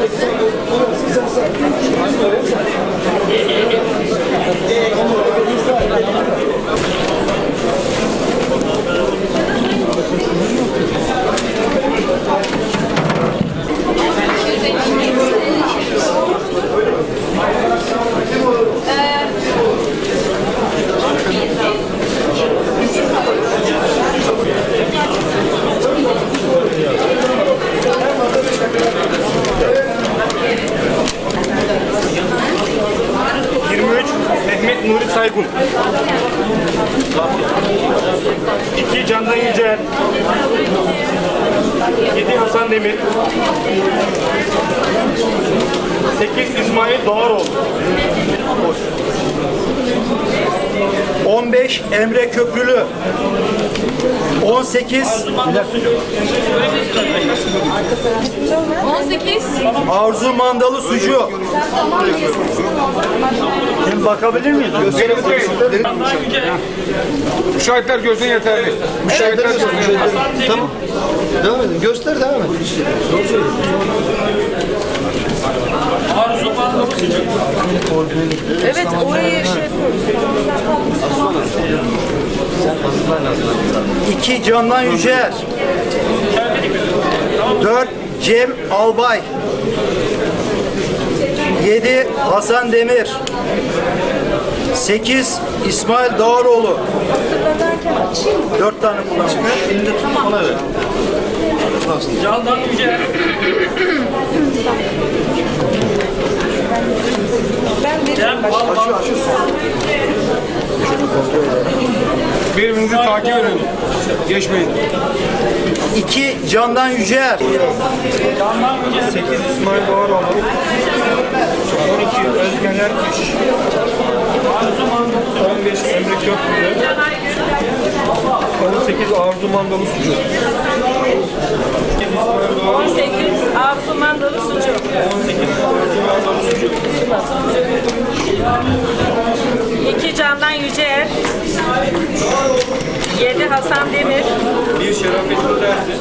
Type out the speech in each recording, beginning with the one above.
Thank şey you. Saygun. İki Candan Yücel. Yedi Hasan Demir. Sekiz İsmail Doğaroğlu. 15 Emre Köprülü. 18 18. Arzu Mandalı Sucu. Şimdi bakabilir miyiz? Müşahitler gözün yeterli. Müşahitler gözün yeterli. Tamam. Devam edin. Göster devam et. Evet orayı şey yapıyoruz. 2 Candan Yücel. 4 Cem Albay. 7 Hasan Demir. 8 İsmail Dağaroğlu. 4 tane kullanmış. Şimdi tut ona ver. Candan Yücel. Ben veririm. Birbirinizi takip edin. Geçmeyin. 2 Candan Yücel. 8 İsmail Doğaroğlu. 12 Özgen Erküş. 15 Emre Köprülü. 18 Arzu Mandalı Sucu. 18 Arzu Mandalı Sucuk. 2 Candan Yücel. 7 Hasan Demir. 1 Şerafettin Dersi.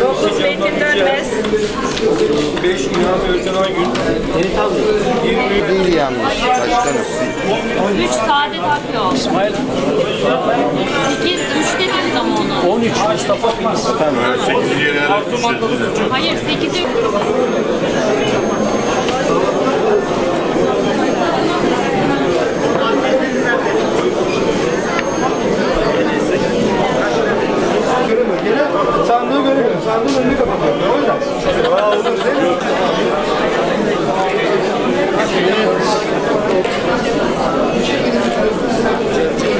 9 Metin Dönmez. 5 İlhan Özcan Aygün. Değil yalnız başkanım. 3 saadet o. İsmail. 8, 3 dediniz ama onu. 13 Mustafa Hayır 8'i yere sandığı göremiyorum. Sandığın önünü kapatıyorum. Ne olacak? Aa, olur değil mi?